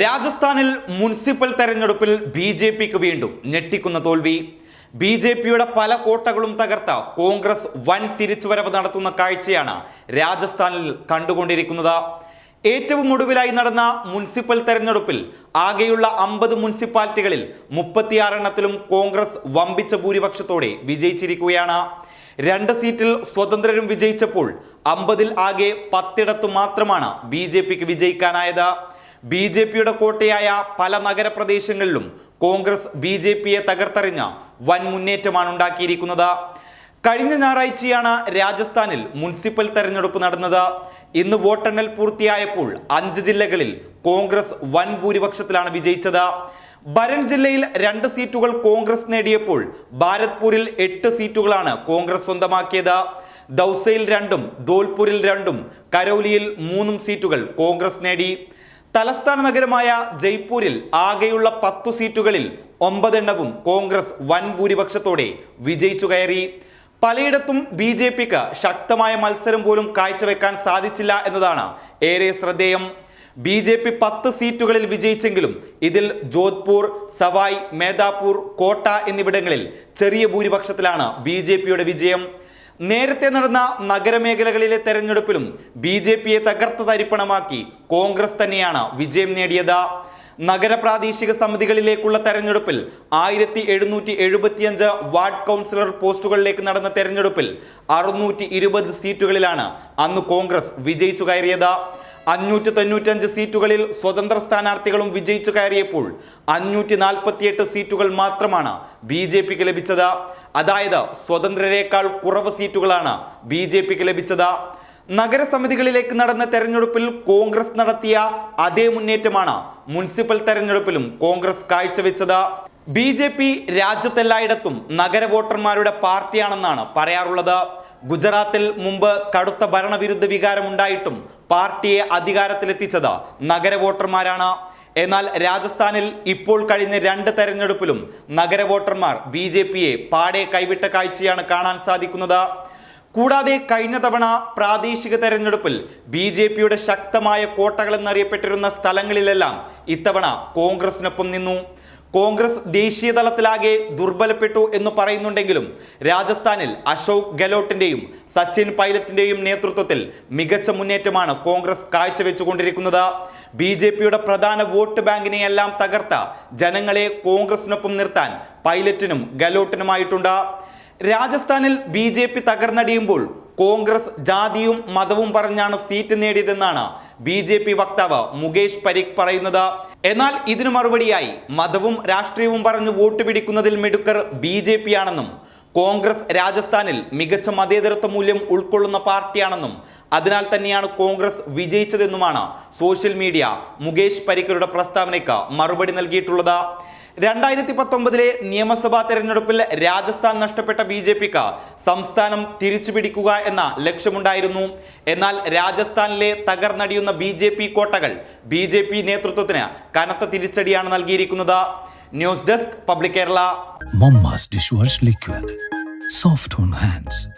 രാജസ്ഥാനിൽ മുനിസിപ്പൽ തെരഞ്ഞെടുപ്പിൽ B J പിക്ക് വീണ്ടും ഞെട്ടിക്കുന്ന തോൽവി. ബി ജെ പിയുടെ പല കോട്ടകളും തകർത്ത കോൺഗ്രസ് വൻ തിരിച്ചുവരവ് നടത്തുന്ന കാഴ്ചയാണ് രാജസ്ഥാനിൽ കണ്ടുകൊണ്ടിരിക്കുന്നത്. ഏറ്റവും ഒടുവിലായി നടന്ന മുനിസിപ്പൽ തെരഞ്ഞെടുപ്പിൽ ആകെയുള്ള അമ്പത് മുനിസിപ്പാലിറ്റികളിൽ മുപ്പത്തിയാറെണ്ണത്തിലും കോൺഗ്രസ് വമ്പിച്ച ഭൂരിപക്ഷത്തോടെ വിജയിച്ചിരിക്കുകയാണ്. രണ്ട് സീറ്റിൽ സ്വതന്ത്രരും വിജയിച്ചപ്പോൾ അമ്പതിൽ ആകെ പത്തിടത്തു മാത്രമാണ് ബി ജെ പിക്ക് വിജയിക്കാനായത്. ബി ജെ പിയുടെ കോട്ടയായ പല നഗരപ്രദേശങ്ങളിലും കോൺഗ്രസ് ബി ജെ പിയെ തകർത്തെറിഞ്ഞ വൻ മുന്നേറ്റമാണ് ഉണ്ടാക്കിയിരിക്കുന്നത്. കഴിഞ്ഞ ഞായറാഴ്ചയാണ് രാജസ്ഥാനിൽ മുനിസിപ്പൽ തെരഞ്ഞെടുപ്പ് നടന്നത്. ഇന്ന് വോട്ടെണ്ണൽ പൂർത്തിയായപ്പോൾ അഞ്ച് ജില്ലകളിൽ കോൺഗ്രസ് വൻ ഭൂരിപക്ഷത്തിലാണ് വിജയിച്ചത്. ബരൺ ജില്ലയിൽ രണ്ട് സീറ്റുകൾ കോൺഗ്രസ് നേടിയപ്പോൾ ഭാരത്പൂരിൽ എട്ട് സീറ്റുകളാണ് കോൺഗ്രസ് സ്വന്തമാക്കിയത്. ദൗസയിൽ രണ്ടും ധോൽപൂരിൽ രണ്ടും കരോലിയിൽ മൂന്നും സീറ്റുകൾ കോൺഗ്രസ് നേടി. തലസ്ഥാന നഗരമായ ജയ്പൂരിൽ ആകെയുള്ള പത്തു സീറ്റുകളിൽ ഒമ്പതെണ്ണവും കോൺഗ്രസ് വൻ ഭൂരിപക്ഷത്തോടെ വിജയിച്ചു കയറി. പലയിടത്തും ബി ജെ പിക്ക് ശക്തമായ മത്സരം പോലും കാഴ്ചവെക്കാൻ സാധിച്ചില്ല എന്നതാണ് ഏറെ ശ്രദ്ധേയം. ബി ജെ പി പത്ത് സീറ്റുകളിൽ വിജയിച്ചെങ്കിലും ഇതിൽ ജോധ്പൂർ സവായ് മേധാപൂർ കോട്ട എന്നിവിടങ്ങളിൽ ചെറിയ ഭൂരിപക്ഷത്തിലാണ് ബി വിജയം. നേരത്തെ നടന്ന നഗരമേഖലകളിലെ തെരഞ്ഞെടുപ്പിലും ബി ജെ പിയെ തകർത്ത തരിപ്പണമാക്കി കോൺഗ്രസ് തന്നെയാണ് വിജയം നേടിയത്. നഗരപ്രാദേശിക സമിതികളിലേക്കുള്ള തെരഞ്ഞെടുപ്പിൽ ആയിരത്തി എഴുന്നൂറ്റി എഴുപത്തിയഞ്ച് വാർഡ് കൗൺസിലർ പോസ്റ്റുകളിലേക്ക് നടന്ന തെരഞ്ഞെടുപ്പിൽ അറുന്നൂറ്റി ഇരുപത് സീറ്റുകളിലാണ് അന്ന് കോൺഗ്രസ് വിജയിച്ചു കയറിയത്. അഞ്ഞൂറ്റി തൊണ്ണൂറ്റഞ്ച് സീറ്റുകളിൽ സ്വതന്ത്ര സ്ഥാനാർത്ഥികളും വിജയിച്ചു കയറിയപ്പോൾ അഞ്ഞൂറ്റി നാൽപ്പത്തിയെട്ട് സീറ്റുകൾ മാത്രമാണ് ബി ജെ പിക്ക് ലഭിച്ചത്. അതായത് സ്വതന്ത്രരേക്കാൾ കുറവ് സീറ്റുകളാണ് ബി ജെ പിക്ക് ലഭിച്ചത്. നഗരസമിതികളിലേക്ക് നടന്ന തെരഞ്ഞെടുപ്പിൽ കോൺഗ്രസ് നടത്തിയ അതേ മുന്നേറ്റമാണ് മുനിസിപ്പൽ തെരഞ്ഞെടുപ്പിലും കോൺഗ്രസ് കാഴ്ചവെച്ചത്. ബി ജെ പി രാജ്യത്തെല്ലായിടത്തും നഗര വോട്ടർമാരുടെ പാർട്ടിയാണെന്നാണ് പറയാറുള്ളത്. ഗുജറാത്തിൽ മുമ്പ് കടുത്ത ഭരണവിരുദ്ധ വികാരമുണ്ടായിട്ടും പാർട്ടിയെ അധികാരത്തിലെത്തിച്ചത് നഗര വോട്ടർമാരാണ് എന്നാൽ രാജസ്ഥാനിൽ ഇപ്പോൾ കഴിഞ്ഞ രണ്ട് തെരഞ്ഞെടുപ്പിലും നഗര വോട്ടർമാർ ബി ജെ പിയെ പാടെ കൈവിട്ട കാഴ്ചയാണ് കാണാൻ സാധിക്കുന്നത്. കൂടാതെ കഴിഞ്ഞ തവണ പ്രാദേശിക തെരഞ്ഞെടുപ്പിൽ ബി ജെ പിയുടെ ശക്തമായ കോട്ടകളെന്നറിയപ്പെട്ടിരുന്ന സ്ഥലങ്ങളിലെല്ലാം ഇത്തവണ കോൺഗ്രസിനൊപ്പം നിന്നു. കോൺഗ്രസ് ദേശീയ തലത്തിലാകെ ദുർബലപ്പെട്ടു എന്ന് പറയുന്നുണ്ടെങ്കിലും രാജസ്ഥാനിൽ അശോക് ഗെലോട്ടിന്റെയും സച്ചിൻ പൈലറ്റിന്റെയും നേതൃത്വത്തിൽ മികച്ച മുന്നേറ്റമാണ് കോൺഗ്രസ് കാഴ്ചവെച്ചുകൊണ്ടിരിക്കുന്നത്. ബി ജെ പിയുടെ പ്രധാന വോട്ട് ബാങ്കിനെയെല്ലാം തകർത്ത ജനങ്ങളെ കോൺഗ്രസിനൊപ്പം നിർത്താൻ പൈലറ്റിനും ഗലോട്ടിനുമായിട്ടുണ്ട്. രാജസ്ഥാനിൽ ബി ജെ പി തകർന്നടിയുമ്പോൾ കോൺഗ്രസ് ജാതിയും മതവും പറഞ്ഞാണ് സീറ്റ് നേടിയതെന്നാണ് ബി വക്താവ് മുകേഷ് പരീഖ് പറയുന്നത്. എന്നാൽ ഇതിനു മറുപടിയായി മതവും രാഷ്ട്രീയവും പറഞ്ഞ് വോട്ട് പിടിക്കുന്നതിൽ മിടുക്കർ ബി ജെ പി ആണെന്നും കോൺഗ്രസ് രാജസ്ഥാനിൽ മികച്ച മതേതരത്വ മൂല്യം ഉൾക്കൊള്ളുന്ന പാർട്ടിയാണെന്നും അതിനാൽ തന്നെയാണ് കോൺഗ്രസ് വിജയിച്ചതെന്നുമാണ് സോഷ്യൽ മീഡിയ മുകേഷ് പരിക്കറുടെ പ്രസ്താവനയ്ക്ക് മറുപടി നൽകിയിട്ടുള്ളത്. രണ്ടായിരത്തി പത്തൊമ്പതിലെ നിയമസഭാ തെരഞ്ഞെടുപ്പിൽ രാജസ്ഥാൻ നഷ്ടപ്പെട്ട ബി ജെ പിക്ക് സംസ്ഥാനം തിരിച്ചുപിടിക്കുക എന്ന ലക്ഷ്യമുണ്ടായിരുന്നു. എന്നാൽ രാജസ്ഥാനിലെ തകർന്നടിയുന്ന ബി ജെ പി കോട്ടകൾ ബി ജെ പി നേതൃത്വത്തിന് കനത്ത തിരിച്ചടിയാണ് നൽകിയിരിക്കുന്നത്. News desk public Kerala. Momma's dishwash liquid. Soft hands.